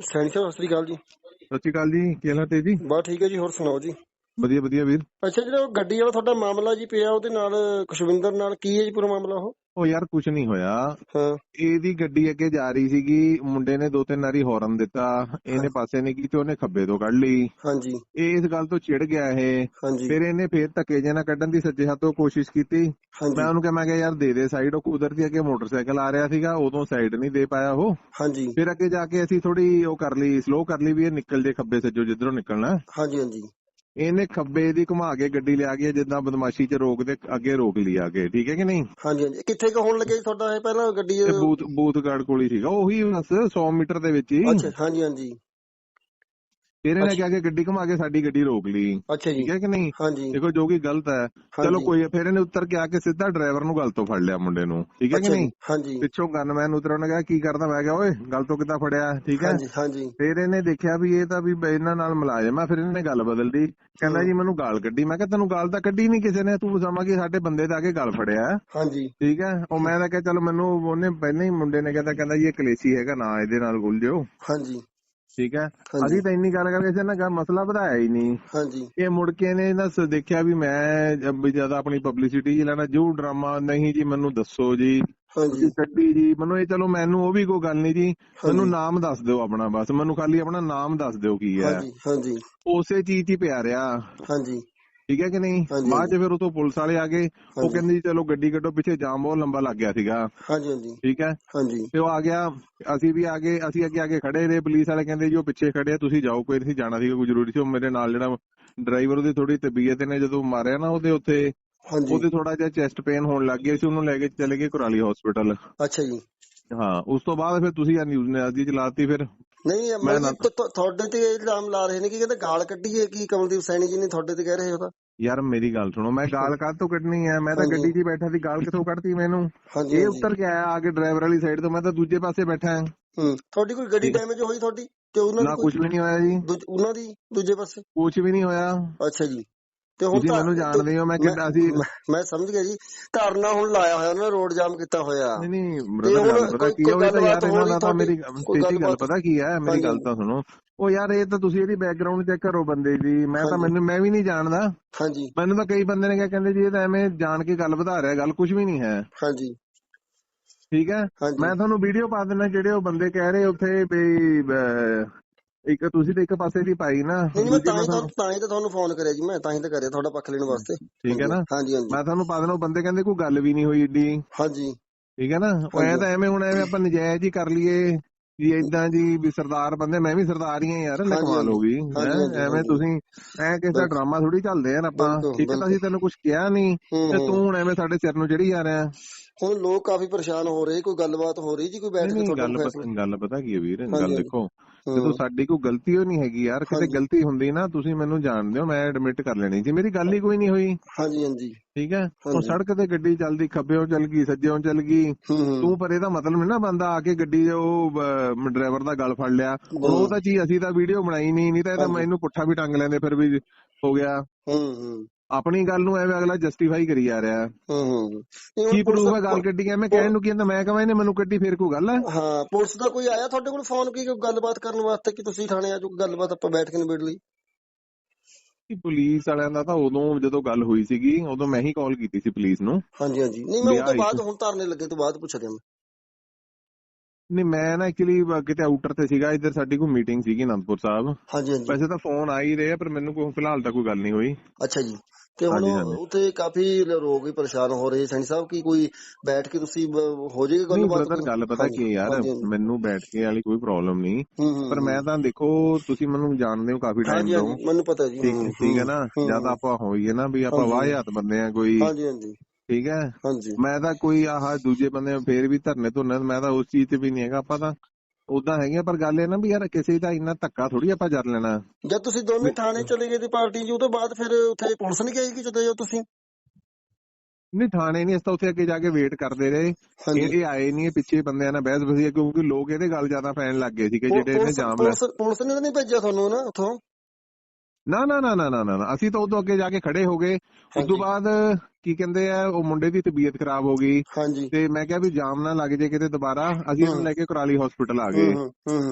ਸੈਣੀ ਸਾਹਿਬ ਸਤਿ ਸ੍ਰੀ ਅਕਾਲ ਜੀ। ਸਤਿ ਸ਼੍ਰੀ ਅਕਾਲ ਜੀ ਕੀ ਹਾਲ ਹੈ ਜੀ ਬਸ ਠੀਕ ਹੈ ਜੀ ਹੋਰ ਸੁਣਾਓ ਜੀ। ਵਧੀਆ ਵਧੀਆ ਵੀਰ। ਅੱਛਾ ਜਿਹੜਾ ਉਹ ਗੱਡੀ ਵਾਲਾ ਤੁਹਾਡਾ ਮਾਮਲਾ ਜੀ ਪਿਆ ਉਹਦੇ ਨਾਲ ਖੁਸ਼ਵਿੰਦਰ ਨਾਲ ਕੀ ਹੈ ਜੀ ਪੂਰਾ ਮਾਮਲਾ ਉਹ? ਉਹ ਯਾਰ ਕੁਝ ਨਹੀਂ ਹੋਇਆ। ਹਾਂ। ਇਹਦੀ ਗੱਡੀ ਅੱਗੇ ਜਾ ਰਹੀ ਸੀਗੀ ਮੁੰਡੇ ਨੇ ਦੋ ਤਿੰਨ ਵਾਰੀ ਹੌਰਨ ਦਿੱਤਾ। ਇਹਨੇ ਪਾਸੇ ਨਹੀਂ ਕੀਤੀ ਉਹਨੇ ਖੱਬੇ ਤੋਂ ਕੱਢ ਲਈ। ਹਾਂਜੀ। ਇਹ ਇਸ ਗੱਲ ਤੋਂ ਚਿੜ ਗਿਆ ਇਹ। ਫਿਰ ਇਹਨੇ ਫੇਰ ਧੱਕੇ ਜੇ ਨਾਲ ਕੱਢਣ ਦੀ ਸੱਜੇ ਹੱਥੋਂ ਕੋਸ਼ਿਸ਼ ਕੀਤੀ। ਮੈਂ ਉਹਨੂੰ ਕਿਹਾ ਮੈਂ ਕਿਹਾ ਯਾਰ ਦੇ ਦੇ ਸਾਈਡ ਉਹ ਕੁਦਰਤੀ ਅੱਗੇ ਮੋਟਰਸਾਈਕਲ ਆ ਰਿਹਾ ਸੀਗਾ ਉਦੋਂ ਸਾਈਡ ਨਹੀਂ ਦੇ ਪਾਇਆ ਉਹ। ਹਾਂਜੀ। ਫਿਰ ਅੱਗੇ ਜਾ ਕੇ ਅਸੀਂ ਥੋੜੀ ਉਹ ਕਰ ਲਈ ਸਲੋ ਕਰ ਲਈ ਵੀ ਇਹ ਨਿਕਲ ਜੇ ਖੱਬੇ ਸੱਜੋ ਜਿੱਧਰੋਂ ਨਿਕਲਣਾ। ਹਾਂਜੀ ਹਾਂਜੀ। ਇਹਨੇ ਖੱਬੇ ਦੀ ਘੁਮਾ ਕੇ ਗੱਡੀ ਲਿਆ ਕੇ ਜਿੱਦਾਂ ਬਦਮਾਸ਼ੀ 'ਚ ਰੋਕਦੇ ਅੱਗੇ ਰੋਕ ਲਈ ਆ ਕੇ ਠੀਕ ਹੈ ਕਿ ਨਹੀਂ? ਹਾਂਜੀ ਹਾਂਜੀ। ਕਿੱਥੇ ਕੁ ਹੋਣ ਲੱਗੇ ਜੀ ਤੁਹਾਡਾ ਇਹ ਪਹਿਲਾਂ ਗੱਡੀ ਤੇ ਬੂਥ ਬੂਥਗੜ ਕੋਲ ਹੀ ਸੀਗਾ ਉਹੀ ਬਸ 100 ਮੀਟਰ ਦੇ ਵਿੱਚ ਹੀ। ਅੱਛਾ ਹਾਂਜੀ ਹਾਂਜੀ। ਫਿਰ ਇਹਨੇ ਕਿਹਾ ਕਿ ਗੱਡੀ ਘੁਮਾ ਕੇ ਸਾਡੀ ਗੱਡੀ ਰੋਕ ਲਈ। ਅੱਛਾ ਜੀ। ਠੀਕ ਹੈ ਕਿ ਨਹੀਂ? ਹਾਂਜੀ। ਦੇਖੋ ਜੋ ਕਿ ਗਲਤ ਹੈ ਚਲੋ। ਕੋਈ ਫਿਰ ਇਹਨੇ ਉੱਤਰ ਕੇ ਆ ਕੇ ਸਿੱਧਾ ਡਰਾਈਵਰ ਨੂੰ ਗੱਲ ਤੋਂ ਫੜ ਲਿਆ ਮੁੰਡੇ ਨੂੰ। ਠੀਕ ਹੈ ਕਿ ਨਹੀਂ? ਹਾਂਜੀ। ਪਿੱਛੋਂ ਗਨਮੈਨ ਉਤਰ ਉਹਨੇ ਕਿਹਾ ਕੀ ਕਰਦਾ? ਮੈਂ ਕਿਹਾ ਓਏ ਗੱਲ ਤੋਂ ਕਿੱਦਾਂ ਫੜਿਆ? ਠੀਕ ਹੈ। ਹਾਂਜੀ ਹਾਂਜੀ। ਫਿਰ ਇਹਨੇ ਦੇਖਿਆ ਵੀ ਇਹ ਤਾਂ ਵੀ ਇਹਨਾਂ ਨਾਲ ਮੁਲਾਜ਼ਮ ਆ ਫਿਰ ਇਹਨੇ ਗੱਲ ਬਦਲਦੀ ਕਹਿੰਦਾ ਜੀ ਮੈਨੂੰ ਗਾਲ ਕੱਢੀ। ਮੈਂ ਕਿਹਾ ਤੈਨੂੰ ਗਾਲ ਤਾਂ ਕੱਢੀ ਨਹੀਂ ਕਿਸੇ ਨੇ ਤੂੰ ਸਮਾਂ ਕਿ ਸਾਡੇ ਬੰਦੇ ਦਾ ਆ ਕੇ ਗੱਲ ਫੜਿਆ। ਹਾਂਜੀ। ਠੀਕ ਹੈ। ਉਹ ਮੈਂ ਤਾਂ ਕਿਹਾ ਚਲੋ ਮੈਨੂੰ ਉਹਨੇ ਪਹਿਲਾਂ ਹੀ ਮੁੰਡੇ ਨੇ ਕਹਿੰਦਾ ਕਹਿੰਦਾ ਜੀ ਇਹ ਕਲੇਸ਼ੀ ਹੈਗਾ ਨਾ ਇਹਦੇ ਨਾਲ ਗੁਲ ਜਿਓ ਹਾਂਜੀ। ਠੀਕ ਹੈ। ਅਸੀਂ ਤਾਂ ਇੰਨੀ ਗੱਲ ਕਰਕੇ ਸੀ ਨਾ ਮਸਲਾ ਵਧਾਇਆ ਹੀ ਨਹੀਂ। ਹਾਂਜੀ। ਇਹ ਮੁੜ ਕੇ ਨੇ ਨਾ ਦੇਖਿਆ ਵੀ ਮੈਂ ਵੀ ਜ਼ਿਆਦਾ ਆਪਣੀ ਪਬਲਿਸਿਟੀ ਜੀ ਲੈਣਾ ਜੋ ਡਰਾਮਾ ਨਹੀਂ ਜੀ ਮੈਨੂੰ ਦੱਸੋ ਜੀ। ਹਾਂਜੀ। ਕੱਢੀ ਜੀ। ਮੈਨੂੰ ਇਹ ਚਲੋ ਮੈਨੂੰ ਉਹ ਵੀ ਕੋਈ ਗੱਲ ਨਹੀਂ ਜੀ। ਮੈਨੂੰ। ਨਾਮ ਦੱਸ ਦਿਓ ਆਪਣਾ ਬਸ। ਮੈਨੂੰ ਖਾਲੀ ਆਪਣਾ ਨਾਮ ਦੱਸ ਦਿਓ ਕੀ ਹੈ। ਹਾਂਜੀ ਹਾਂਜੀ। ਉਸੇ ਚੀਜ਼ 'ਚ ਹੀ ਪਿਆ ਰਿਹਾ। ਹਾਂਜੀ। ਠੀਕ ਹੈ ਕਿ ਨਹੀਂ? ਬਾਅਦ 'ਚ ਫਿਰ ਉਤੋਂ ਪੁਲਿਸ ਵਾਲੇ ਆ ਗਏ। ਉਹ। ਕਹਿੰਦੇ ਜੀ ਚਲੋ ਗੱਡੀ ਕੱਢੋ ਪਿੱਛੇ ਜਾਮ ਬਹੁਤ ਲੰਬਾ ਲੱਗ ਗਿਆ ਸੀਗਾ। ਹਾਂਜੀ ਹਾਂਜੀ। ਠੀਕ ਹੈ? ਹਾਂਜੀ। ਤੇ ਉਹ ਆ ਗਿਆ। ਅਸੀਂ ਵੀ ਆ ਗਏ। ਅਸੀਂ ਅੱਗੇ ਆ ਕੇ ਖੜੇ ਰਹੇ। ਪੁਲਿਸ ਵਾਲੇ ਕਹਿੰਦੇ ਜੀ ਉਹ ਪਿੱਛੇ ਖੜੇ ਆ ਤੁਸੀਂ ਜਾਓ ਕੋਈ ਨਹੀਂ ਜਾਣਾ ਸੀਗਾ ਕੋਈ ਜ਼ਰੂਰੀ ਸੀ। ਉਹ ਮੇਰੇ ਨਾਲ ਜਿਹੜਾ ਡਰਾਈਵਰ ਉਹਦੀ ਥੋੜੀ ਤਬੀਅਤ ਨੇ ਜਦੋਂ ਮਾਰਿਆ ਨਾ ਉਹਦੇ ਉੱਤੇ ਹਾਂਜੀ। ਉਹਦੇ ਥੋੜਾ ਜਿਹਾ ਚੈਸਟ ਪੇਨ ਹੋਣ ਲੱਗ ਗਿਆ ਸੀ ਉਹਨੂੰ ਲੈ ਕੇ ਚਲੇ ਗਏ ਕੁਰਾਲੀ ਹਸਪੀਟਲ ਅੱਛਾ ਜੀ। ਹਾਂ ਉਸ ਤੋਂ ਬਾਅਦ ਫਿਰ ਤੁਸੀਂ ਆ ਨਿਊਜ਼ ਨੇ ਅੱਜ ਚਲਾਤੀ ਫਿਰ। ਨਹੀਂ ਮੈਂ ਤੁਹਾਡੇ ਤੇ ਇਲਜ਼ਾਮ ਲਾ ਰਹੇ ਨੇ ਕਿ ਕਹਿੰਦੇ ਗਾਲ ਕੱਢੀ ਹੈ ਕੀ ਕਮਲਦੀਪ ਸੈਣੀ ਜੀ ਨੇ ਤੁਹਾਡੇ ਤੇ ਕਹਿ ਰਹੇ ਹੋ ਤਾਂ? ਯਾਰ ਮੇਰੀ ਗੱਲ ਸੁਣੋ ਮੈਂ ਗਾਲ ਕਾਹ ਤੋਂ ਕੱਢਣੀ ਹੈ ਮੈਂ ਤਾਂ। ਗੱਡੀ 'ਚ ਬੈਠਾ ਸੀ ਗਾਲ ਕਿੱਥੋਂ ਕੱਢਤੀ ਮੈਨੂੰ? ਇਹ ਉੱਤਰ ਕੇ ਆਇਆ ਆ ਕੇ ਡਰਾਈਵਰ ਵਾਲੀ ਸਾਈਡ ਤੋਂ ਮੈਂ ਤਾਂ ਦੂਜੇ ਪਾਸੇ ਬੈਠਾ ਹਾਂ। ਹੂੰ ਤੁਹਾਡੀ ਕੋਈ ਗੱਡੀ ਡੈਮੇਜ ਹੋਈ ਤੁਹਾਡੀ? ਤੇ ਉਹਨਾਂ ਨਾ ਕੁਝ ਵੀ ਨਹੀਂ ਹੋਇਆ ਜੀ। ਉਹਨਾਂ ਦੀ ਦੂਜੇ ਪਾਸੇ? ਕੁਝ ਵੀ ਨਹੀਂ ਹੋਇਆ। ਅੱਛਾ ਜੀ। ਤੇ ਹੁਣ ਤਾਂ- ਮੈਨੂੰ ਜਾਣਦੇ ਹੋ ਮੈਂ ਕਿੱਦਾਂ ਸੀ? ਮੈਂ- ਸਮਝ ਗਿਆ ਜੀ। ਧਰਨਾ ਹੁਣ ਲਾਇਆ ਹੋਇਆ ਉਹਨਾਂ ਨੇ ਰੋਡ ਜਾਮ ਕੀਤਾ ਹੋਇਆ। ਨਹੀਂ ਨਹੀਂ ਪਤਾ ਕੀ ਹੈ ਉਹ ਕੋਈ ਤਾਂ ਯਾਰ ਇਹਨਾਂ ਤਾਂ ਮੇਰੀ ਤੇਰੀ ਗੱਲ? ਪਤਾ ਕੀ ਹੈ ਮੇਰੀ ਗੱਲ। ਤਾਂ ਸੁਣੋ। ਉਹ ਯਾਰ ਇਹ ਤਾਂ ਤੁਸੀਂ ਇਹਦੀ ਬੈਕਗ੍ਰਾਉਂਡ ਚੈੱਕ ਕਰੋ ਬੰਦੇ ਦੀ। ਮੈਂ ਤਾਂ। ਮੈਨੂੰ ਮੈਂ ਵੀ ਨਹੀਂ ਜਾਣਦਾ। ਹਾਂਜੀ। ਮੈਨੂੰ ਤਾਂ ਕਈ ਬੰਦੇ ਨੇ ਕਿਹਾ ਕਹਿੰਦੇ ਜੀ ਇਹ ਤਾਂ ਐਵੇਂ ਜਾਣ ਕੇ ਗੱਲ ਵਧਾ ਰਿਹਾ ਗੱਲ ਕੁਝ ਵੀ ਨਹੀਂ ਹੈ। ਹਾਂਜੀ। ਠੀਕ ਹੈ? ਮੈਂ ਤੁਹਾਨੂੰ ਵੀਡੀਓ ਪਾ ਦਿੰਦਾ ਜਿਹੜੇ ਉਹ ਬੰਦੇ ਕਹਿ ਰਹੇ ਉੱਥੇ ਵੀ ਇੱਕ ਤੁਸੀਂ ਤੇ ਇੱਕ ਪਾਸੇ ਦੀ ਪਾਈ ਨਾ ਨਹੀਂ ਮੈਂ ਤਾਂ ਹੀ ਤੁਹਾਨੂੰ ਤਾਂ ਹੀ ਤਾਂ ਤੁਹਾਨੂੰ ਫੋਨ ਕਰਿਆ ਜੀ ਮੈਂ ਤਾਂ ਹੀ ਤਾਂ ਕਰਿਆ ਤੁਹਾਡਾ ਪੱਖ ਲੈਣ ਵਾਸਤੇ। ਠੀਕ ਹੈ ਨਾ? ਹਾਂਜੀ ਹਾਂਜੀ। ਮੈਂ ਤੁਹਾਨੂੰ ਪਾ ਦੇਣਾ ਉਹ ਬੰਦੇ ਕਹਿੰਦੇ ਕੋਈ ਗੱਲ ਵੀ ਨਹੀਂ ਹੋਈ ਏਡੀ। ਹਾਂਜੀ। ਠੀਕ ਹੈ ਨਾ? ਉਹ ਐ ਤਾਂ ਐਵੇਂ ਹੁਣ ਐਵੇਂ ਆਪਾਂ ਨਜਾਇਜ਼ ਹੀ ਕਰ ਲਈਏ ਵੀ ਇਦਾਂ ਜੀ ਵੀ ਸਰਦਾਰ ਬੰਦੇ ਮੈਂ ਵੀ ਸਰਦਾਰ ਹੀ ਆ ਯਾਰ ਲੈ ਹਾਂਜੀ, ਕਮਾਲ ਹੋ ਗਈ। ਐਵੇਂ। ਤੁਸੀਂ ਐ ਕਿਸੇ ਡਰਾਮਾ ਥੋੜੀ ਚੱਲਦੇ ਆ ਆਪਾਂ ਠੀਕ ਹੈ ਤਾਂ। ਅਸੀਂ ਤੈਨੂੰ ਕੁਝ ਕਿਹਾ ਨਹੀਂ ਤੇ। ਤੂੰ ਹੁਣ ਐਵੇਂ ਸਾਡੇ ਸਿਰ ਨੂੰ ਚੜੀ ਜਾ ਰਿਹਾ। ਹੁਣ ਲੋਕ ਕਾਫੀ ਪਰੇਸ਼ਾਨ ਹੋ ਰਹੇ ਕੋਈ ਗੱਲਬਾਤ ਹੋ ਰਹੀ ਜੀ ਕੋਈ ਬੈਠ ਕੇ ਤੁਹਾਡਾ ਗੱਲ ਫੈਸਲਾ ਪਤਾ ਗੱਲ ਪਤਾ ਕੀ ਹੈ ਵੀਰ ਗੱਲ। ਦੇਖੋ ਜਦੋਂ ਸਾਡੀ ਕੋਈ ਗਲਤੀ ਹੋ ਨਹੀਂ ਹੈਗੀ ਯਾਰ ਕਿਤੇ। ਗਲਤੀ ਹੁੰਦੀ ਨਾ ਤੁਸੀਂ ਮੈਨੂੰ ਜਾਣਦੇ ਹੋ ਮੈਂ ਐਡਮਿਟ ਕਰ ਲੈਣੀ ਸੀ ਮੇਰੀ ਗੱਲ ਹੀ ਕੋਈ ਨਹੀਂ ਹੋਈ। ਹਾਂਜੀ ਹਾਂਜੀ। ਠੀਕ ਹੈ? ਉਹ। ਸੜਕ ਤੇ ਗੱਡੀ ਚੱਲਦੀ ਖੱਬੇੋਂ ਚੱਲ ਗਈ ਸੱਜੇੋਂ ਚੱਲ ਗਈ ਤੂੰ ਪਰ ਇਹਦਾ ਮਤਲਬ ਨਹੀਂ ਨਾ ਬੰਦਾ ਆ ਕੇ ਗੱਡੀ ਉਹ ਡਰਾਈਵਰ ਦਾ ਗਲ ਫੜ ਲਿਆ। ਉਹ ਤਾਂ ਚੀਜ਼ ਅਸੀਂ ਤਾਂ ਵੀਡੀਓ ਬਣਾਈ ਨਹੀਂ ਨਹੀਂ ਤਾਂ ਇਹਦਾ। ਮੈਨੂੰ ਪੁੱਠਾ ਵੀ ਟੰਗ ਲੈਂਦੇ ਫਿਰ ਵੀ ਹੋ ਗਿਆ। ਹੂੰ ਹੂੰ। ਆਪਣੀ ਗੱਲ ਨੂੰ ਐਵੇਂ ਅਗਲਾ ਜਸਟੀਫਾਈ ਕਰੀ ਜਾ ਰਿਹਾ। ਹੂੰ ਹੂੰ ਕੀ ਪੁਲਿਸ ਪ੍ਰੂਫ ਹੈ ਗੱਲ ਕੱਢੀ ਐ ਮੈਂ ਕਹਿਣ ਨੂੰ ਕੀ ਕਹਿੰਦਾ ਮੈਂ ਕਹਾਂ ਇਹਨੇ ਮੈਨੂੰ ਕੱਢੀ ਫਿਰ ਕੋਈ ਗੱਲ ਹੈ ਹਾਂ ਪੁਲਿਸ ਦਾ ਕੋਈ ਆਇਆ ਤੁਹਾਡੇ ਕੋਲ ਫੋਨ ਕੀ ਕੋਈ ਗੱਲਬਾਤ ਕਰਨ ਵਾਸਤੇ ਕਿ ਤੁਸੀਂ ਥਾਣੇ ਆ ਜਾਓ ਗੱਲਬਾਤ ਆਪਾਂ ਬੈਠ ਕੇ ਨਿਬੇੜ ਲਈ? ਕਿ ਪੁਲਿਸ ਵਾਲਿਆਂ ਦਾ ਤਾਂ ਉਦੋਂ ਜਦੋਂ ਗੱਲ ਹੋਈ ਸੀਗੀ ਉਦੋਂ ਮੈਂ ਹੀ ਕਾਲ ਕੀਤੀ ਸੀ ਪੁਲਿਸ ਨੂੰ। ਹਾਂਜੀ ਹਾਂਜੀ। ਨਹੀਂ ਮੈਂ ਉਹ ਤੋਂ ਬਾਅਦ ਹੁਣ ਧਰਨੇ ਲੱਗੇ ਤੋਂ ਬਾਅਦ ਪੁੱਛ ਰਿਹਾ ਮੈਂ। ਨਹੀਂ ਮੈਂ ਨਾ ਐਕਚੁਅਲੀ ਕਿਤੇ ਆਊਟਰ ਤੇ ਸੀਗਾ ਇੱਧਰ ਸਾਡੀ ਕੋਈ ਮੀਟਿੰਗ ਸੀਗੀ ਅਨੰਦਪੁਰ ਸਾਹਿਬ। ਹਾਂਜੀ ਹਾਂਜੀ। ਵੈਸੇ ਤਾਂ ਫੋਨ ਆ ਹੀ ਰਹੇ ਪਰ ਮੈਨੂੰ ਕੋਈ ਫਿਲਹਾਲ ਤਾਂ ਕੋਈ ਗੱਲ ਨਹੀਂ ਹੋਈ। ਅੱਛਾ ਜੀ। ਤੇ ਹੁਣ। ਉੱਥੇ ਕਾਫੀ ਲੋਕ ਵੀ ਪਰੇਸ਼ਾਨ ਹੋ ਰਹੇ ਸੈਣੀ ਸਾਹਿਬ ਕੀ ਕੋਈ ਬੈਠ ਕੇ ਤੁਸੀਂ ਹੋ ਜਾਏਗੀ ਨਹੀਂ ਗੱਲਬਾਤ ਬ੍ਰਦਰ ਗੱਲ ਪਤਾ ਕੀ ਯਾਰ। ਮੈਨੂੰ ਬੈਠ ਕੇ ਵਾਲੀ ਕੋਈ ਪ੍ਰੋਬਲਮ ਨਹੀਂ। ਪਰ ਮੈਂ ਤਾਂ ਦੇਖੋ ਤੁਸੀਂ ਮੈਨੂੰ ਜਾਣਦੇ ਹੋ ਕਾਫੀ ਟਾਈਮ ਤੋਂ। ਮੈਨੂੰ ਪਤਾ ਜੀ ਠੀਕ ਹੂੰ, ਨਾ? ਜਦ ਆਪਾਂ ਹੋਈਏ ਨਾ ਵੀ ਆਪਾਂ। ਵਾਹਿਆਤ ਬੰਦੇ ਆ ਕੋਈ। ਹਾਂਜੀ ਹਾਂਜੀ। ਠੀਕ ਹੈ? ਹਾਂਜੀ। ਮੈਂ ਤਾਂ ਕੋਈ ਆਹ ਦੂਜੇ ਬੰਦੇ ਫੇਰ ਵੀ ਧਰਨੇ ਧੁਰਨੇ ਮੈਂ ਤਾਂ ਉਸ ਚੀਜ਼ ਤੇ ਵੀ ਨਹੀਂ ਹੈਗਾ। ਆਪਾਂ ਤਾਂ ਉਦਾਂ ਹੈਗੇ ਪਰ ਗੱਲ ਇਹ ਨਾ ਵੀ ਯਾਰ ਕਿਸੇ ਦਾ ਇੰਨਾ ਧੱਕਾ ਥੋੜੀ ਆਪਾਂ ਜਰ ਲੈਣਾ। ਜਦ ਤੁਸੀਂ ਦੋਨੇ ਥਾਣੇ ਚਲੇ ਗਏ ਦੀ ਪਾਰਟੀ ਜੀ ਉਹ ਤੋਂ ਬਾਅਦ ਫਿਰ ਉੱਥੇ ਪੁਲਿਸ ਨਹੀਂ ਗਈ ਕਿ ਜਦੋਂ ਜੋ ਤੁਸੀਂ? ਨਹੀਂ ਥਾਣੇ ਨਹੀਂ ਇਸ ਤਾਂ ਉੱਥੇ ਅੱਗੇ ਜਾ ਕੇ ਵੇਟ ਕਰਦੇ ਰਹੇ। ਇਹ ਆਏ ਨਹੀਂ ਪਿੱਛੇ ਬੰਦਿਆਂ ਨਾਲ ਬਹਿਸ ਬਸੀ ਕਿਉਂਕਿ ਲੋਕ ਇਹਦੇ ਗੱਲ ਜ਼ਿਆਦਾ ਪੈਣ ਲੱਗ ਗਏ ਸੀਗੇ ਜਿਹੜੇ ਇਹਨੇ ਜਾਮ ਲੈ ਪੁਲਿਸ ਨੇ ਤਾਂ ਨਹੀਂ ਭੇਜਿਆ ਤੁਹਾਨੂੰ ਨਾ ਉੱਥੋਂ? ਨਾ ਨਾ ਨਾ ਨਾ ਨਾ ਅਸੀਂ ਤਾਂ ਉਦੋਂ ਅੱਗੇ ਜਾ ਕੇ ਖੜੇ ਹੋ ਗਏ। ਉਸ ਤੋਂ। ਬਾਅਦ ਕੀ ਕਹਿੰਦੇ ਆ ਉਹ ਮੁੰਡੇ ਦੀ ਤਬੀਅਤ ਖਰਾਬ ਹੋ ਗਈ। ਤੇ ਮੈਂ ਕਿਹਾ ਵੀ ਜਾਮ ਨਾ ਲੱਗ ਜੇ ਕਿਤੇ ਦੁਬਾਰਾ ਅਸੀਂ ਹਮ। ਲੈ ਕੇ ਕੁਰਾਲੀ ਹਸਪੀਟਲ ਆ ਗਏ।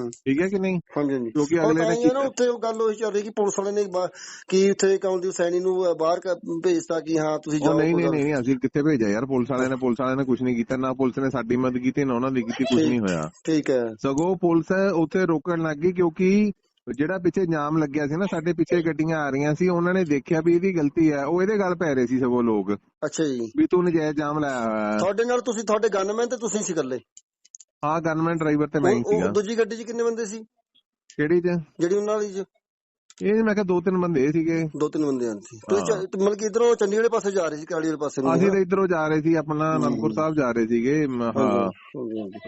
ਠੀਕ ਹੈ ਕਿ ਨਹੀਂ? ਕਿਉਂਕਿ ਅਗਲੇ ਨੇ ਕੀਤਾ- ਉੱਥੇ ਉਹ ਗੱਲ ਉਹੀ ਚੱਲ ਰਹੀ ਕਿ ਪੁਲਿਸ ਵਾਲੇ ਨੇ ਕੀ ਉੱਥੇ ਕਾਉਂਦੀ ਸੈਣੀ ਨੂੰ ਬਾਹਰ ਕ- ਭੇਜਤਾ ਕਿ ਹਾਂ ਤੁਸੀਂ ਜਾਓ ਨਹੀਂ ਨਹੀਂ ਨਹੀਂ ਅਸੀਂ ਕਿੱਥੇ ਭੇਜਿਆ ਯਾਰ? ਪੁਲਿਸ ਵਾਲਿਆਂ ਨੇ ਪੁਲਿਸ ਵਾਲਿਆਂ ਨੇ ਕੁਝ ਨਹੀਂ ਕੀਤਾ। ਨਾ ਪੁਲਿਸ ਨੇ ਸਾਡੀ ਮਦਦ ਕੀਤੀ ਨਾ ਉਹਨਾਂ ਦੀ ਕੀਤੀ ਕੁਝ। ਨਹੀਂ ਹੋਇਆ। ਠੀਕ ਹੈ। ਸਗੋਂ ਪੁਲਿਸ ਉੱਥੇ ਰੋਕਣ ਲੱਗ ਗਈ ਕਿਉਂਕਿ ਜਿਹੜਾ ਪਿੱਛੇ ਜਾਮ ਲੱਗਿਆ ਸੀ ਨਾ ਸਾਡੇ ਪਿੱਛੇ ਗੱਡੀਆਂ ਆ ਰਹੀਆਂ ਸੀ ਉਹਨਾਂ ਨੇ ਦੇਖਿਆ ਵੀ ਇਹਦੀ ਗਲਤੀ ਹੈ ਉਹ ਇਹਦੇ ਗੱਲ ਪੈ ਰਹੇ ਸੀ ਸਗੋਂ ਲੋਕ। ਅੱਛਾ ਜੀ। ਵੀ ਤੂੰ ਨਜਾਇਜ਼ ਜਾਮ ਲਾਇਆ ਹੋਇਆ ਹੈ। ਤੁਹਾਡੇ ਨਾਲ ਤੁਸੀਂ ਤੁਹਾਡੇ ਗਨਮੈਨ ਤੇ ਤੁਸੀਂ ਸੀ ਇਕੱਲੇ? ਹਾਂ ਗਨਮੈਨ ਡਰਾਈਵਰ ਤੇ ਮੈਂ ਹੀ ਉਹ- ਦੂਜੀ ਗੱਡੀ 'ਚ ਕਿੰਨੇ ਬੰਦੇ ਸੀ? ਕਿਹੜੀ ਚ? ਜਿਹੜੀ ਉਹਨਾਂ ਵਾਲੀ 'ਚ? ਇਹ ਮੈਂ ਕਿਹਾ ਦੋ ਤਿੰਨ ਬੰਦੇ ਸੀਗੇ। ਦੋ ਤਿੰਨ ਬੰਦੇ ਆਂ ਸੀ ਤੁਸੀਂ ਮਤਲਬ ਕਿ ਇਧਰੋਂ ਚੰਡੀਗੜ੍ਹ ਵਾਲੇ ਪਾਸੇ ਜਾ ਰਹੇ ਸੀ ਕਰਾਲੀ ਵਾਲੇ ਪਾਸੇ ਨੂੰ? ਅਸੀਂ ਤਾਂ ਇਧਰੋਂ ਜਾ ਰਹੇ ਸੀ ਆਪਣਾ ਅਨੰਦਪੁਰ ਸਾਹਿਬ ਜਾ ਰਹੇ ਸੀਗੇ ਹਾਂ।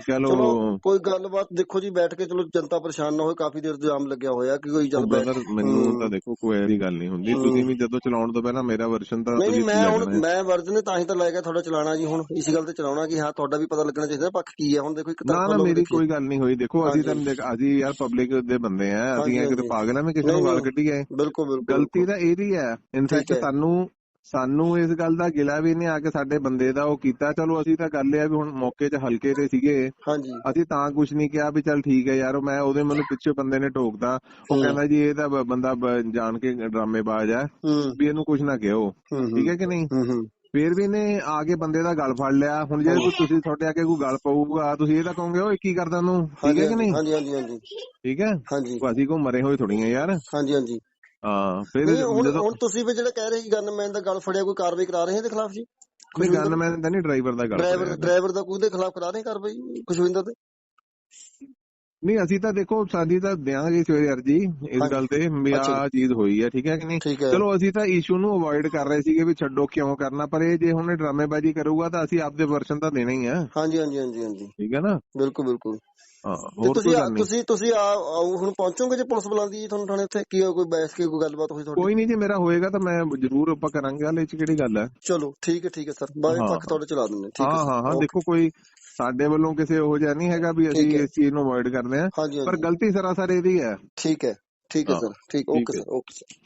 ਚਲੋ ਕੋਈ ਗੱਲਬਾਤ ਦੇਖੋ ਜੀ ਬੈਠ ਕੇ ਚਲੋ ਜਨਤਾ ਪਰੇਸ਼ਾਨ ਨਾ ਹੋਏ ਕਾਫੀ ਦੇਰ ਤੋਂ ਜਾਮ ਲੱਗਿਆ ਹੋਇਆ ਕਿ ਕੋਈ ਚੱਲ ਬੈਠ ਮੈਨੂੰ ਤਾਂ ਦੇਖੋ ਕੋਈ ਐਸੀ ਗੱਲ ਨਹੀਂ ਹੁੰਦੀ। ਤੁਸੀਂ ਵੀ ਜਦੋਂ ਚਲਾਉਣ ਤੋਂ ਪਹਿਲਾਂ ਮੇਰਾ ਵਰਸ਼ਨ ਤਾਂ ਨਹੀਂ ਮੈਂ ਹੁਣ। ਮੈਂ ਵਰਜਨ ਤਾਂ ਹੀ ਤਾਂ ਲੈ ਗਿਆ ਤੁਹਾਡਾ ਚਲਾਣਾ ਜੀ ਹੁਣ। ਇਸ ਗੱਲ ਤੇ ਚਲਾਉਣਾ ਕਿ ਹਾਂ ਤੁਹਾਡਾ ਵੀ ਪਤਾ ਲੱਗਣਾ ਚਾਹੀਦਾ ਪੱਖ ਕੀ ਹੈ ਹੁਣ ਦੇਖੋ ਇੱਕ ਤਰਫਾ ਨਾ ਮੇਰੀ ਕੋਈ ਗੱਲ ਨਹੀਂ ਹੋਈ। ਦੇਖੋ ਅਸੀਂ। ਤਾਂ ਅਸੀਂ ਯਾਰ ਪਬਲਿਕ ਦੇ ਬੰਦੇ ਆ। ਅਸੀਂ ਕਿਤੇ। ਪਾਗਲ ਆ ਮੈਂ ਕਿਸੇ ਨੂੰ ਗਾਲ। ਕੱਢੀ ਹੈ। ਬਿਲਕੁਲ ਬਿਲਕੁਲ ਗਲਤੀ ਤਾਂ ਇਹਦੀ ਹੈ। ਇਨਫੈਕਟ। ਸਾਨੂੰ ਸਾਨੂੰ ਇਸ ਗੱਲ ਦਾ ਗਿਲਾ ਵੀ ਨਹੀਂ ਆ ਕੇ ਸਾਡੇ ਬੰਦੇ ਦਾ ਉਹ ਕੀਤਾ। ਚਲੋ ਅਸੀਂ ਤਾਂ ਗੱਲ ਇਹ ਆ ਵੀ ਹੁਣ ਮੌਕੇ 'ਚ ਹਲਕੇ ਤੇ ਸੀਗੇ। ਹਾਂਜੀ। ਅਸੀਂ ਤਾਂ ਕੁਝ ਨਹੀਂ ਕਿਹਾ ਵੀ ਚੱਲ ਠੀਕ ਹੈ ਯਾਰ ਮੈਂ ਉਹਦੇ ਮੈਨੂੰ ਪਿੱਛੇ ਬੰਦੇ ਨੇ ਟੋਕਦਾ। ਉਹ। ਕਹਿੰਦਾ ਜੀ ਇਹ ਤਾਂ ਬੰਦਾ ਜਾਣ ਕੇ ਡਰਾਮੇਬਾਜ਼ ਹੈ। ਵੀ ਇਹਨੂੰ ਕੁਝ ਨਾ ਕਿਹੋ। ਠੀਕ ਹੈ ਕਿ ਨਹੀਂ? ਫੇਰ ਵੀ ਇਹਨੇ ਆ ਕੇ ਬੰਦੇ ਦਾ ਗਲ ਫੜ ਲਿਆ। ਹੁਣ ਜੇ ਤੁਸੀਂ ਤੁਹਾਡੇ ਕੇ ਕੋਈ ਗੱਲ ਪਊਗਾ ਤੁਸੀਂ ਇਹ ਤਾਂ ਕਹੋਗੇ ਓਏ ਕੀ ਕਰਦਾ ਨੂੰ ਠੀਕ ਹੈ ਕਿ ਨਹੀਂ? ਹਾਂਜੀ ਹਾਂਜੀ ਹਾਂਜੀ। ਠੀਕ ਹੈ? ਹਾਂਜੀ। ਅਸੀਂ ਕੋ ਮਰੇ ਹੋਏ ਥੋੜੀਆਂ ਯਾਰ। ਹਾਂਜੀ ਹਾਂਜੀ। ਹਾਂ ਫਿਰ ਹੁਣ ਤੁਸੀਂ ਵੀ ਜਿਹੜਾ ਕਹਿ ਰਹੇ ਸੀ ਗਨਮੈਨ ਦਾ ਗੱਲ ਫੜਿਆ ਕੋਈ ਕਾਰਵਾਈ ਕਰਾ ਰਹੇ ਇਹਦੇ ਖਿਲਾਫ ਜੀ? ਕੋਈ ਗਨਮੈਨ ਦਾ ਨਹੀਂ ਡਰਾਈਵਰ ਦਾ ਗੱਲ ਡਰਾਈਵਰ ਦਾ ਕੋਈ ਦੇ ਖਿਲਾਫ ਕਰਾ ਰਹੇ ਕਾਰਵਾਈ ਖੁਸ਼ਵਿੰਦਰ ਤੇ ਨਹੀਂ ਅਸੀਂ ਤਾਂ ਦੇਖੋ ਸਾਡੀ ਤਾਂ ਦਿਆਂਗੇ ਸਵੇਰੇ ਅਰਜੀ ਇਸ। ਗੱਲ ਤੇ ਆਹ ਚੀਜ਼ ਹੋਈ ਹੈ ਠੀਕ ਹੈ ਕਿ ਨਹੀਂ? ਚਲੋ ਅਸੀਂ ਤਾਂ ਇਸ਼ੂ ਨੂੰ ਅਵੋਇਡ ਕਰ ਰਹੇ ਸੀਗੇ ਵੀ ਛੱਡੋ ਕਿਉਂ ਕਰਨਾ ਪਰ ਇਹ ਜੇ ਹੁਣ ਡਰਾਮੇਬਾਜ਼ੀ ਕਰੂਗਾ ਤਾਂ ਅਸੀਂ ਆਪਦੇ ਵਰਸ਼ਨ ਤਾਂ ਦੇਣਾ ਹੀ ਆ। ਹਾਂਜੀ ਹਾਂਜੀ ਹਾਂਜੀ ਹਾਂਜੀ। ਠੀਕ ਹੈ ਨਾ? ਬਿਲਕੁਲ ਬਿਲਕੁਲ। ਹਾਂ ਹੋਰ ਤੁਸੀਂ ਤੁਸੀਂ ਤੁਸੀਂ ਹੁਣ ਪਹੁੰਚੋਗੇ ਜੇ ਪੁਲਿਸ ਬੁਲਾਉਂਦੀ ਤੁਹਾਨੂੰ ਥਾਣੇ ਉੱਤੇ ਕੀ ਕੋਈ ਬੈਠ ਕੇ ਕੋਈ ਗੱਲਬਾਤ ਹੋਈ ਤੁਹਾਡੀ? ਕੋਈ ਨਹੀਂ ਜੇ ਮੇਰਾ ਹੋਏਗਾ ਤਾਂ ਮੈਂ ਜ਼ਰੂਰ ਆਪਾਂ ਕਰਾਂਗੇ ਹਾਲੇ ਚ ਕਿਹੜੀ ਗੱਲ ਹੈ? ਚਲੋ ਠੀਕ ਹੈ ਠੀਕ ਹੈ ਸਰ। ਹਾਂ, ਪੱਖ ਤੁਹਾਡੇ ਚਲਾ ਦਿੰਦੇ ਠੀਕ ਹਾਂ ਹੈ ਹਾਂ ਹਾਂ। ਦੇਖੋ ਕੋਈ ਸਾਡੇ ਵੱਲੋਂ ਕਿਸੇ ਉਹ ਜਿਹਾ ਨਹੀਂ ਹੈਗਾ ਵੀ ਅਸੀਂ। ਇਸ ਚੀਜ਼ ਨੂੰ ਅਵੋਇਡ ਕਰਦੇ ਹਾਂਜੀ ਪਰ ਗਲਤੀ ਸਰਾਸਰ ਇਹਦੀ ਹੈ। ਠੀਕ ਹੈ। ਠੀਕ ਹੈ ਸਰ। ਠੀਕ ਓਕੇ। ਸਰ। Okay sir.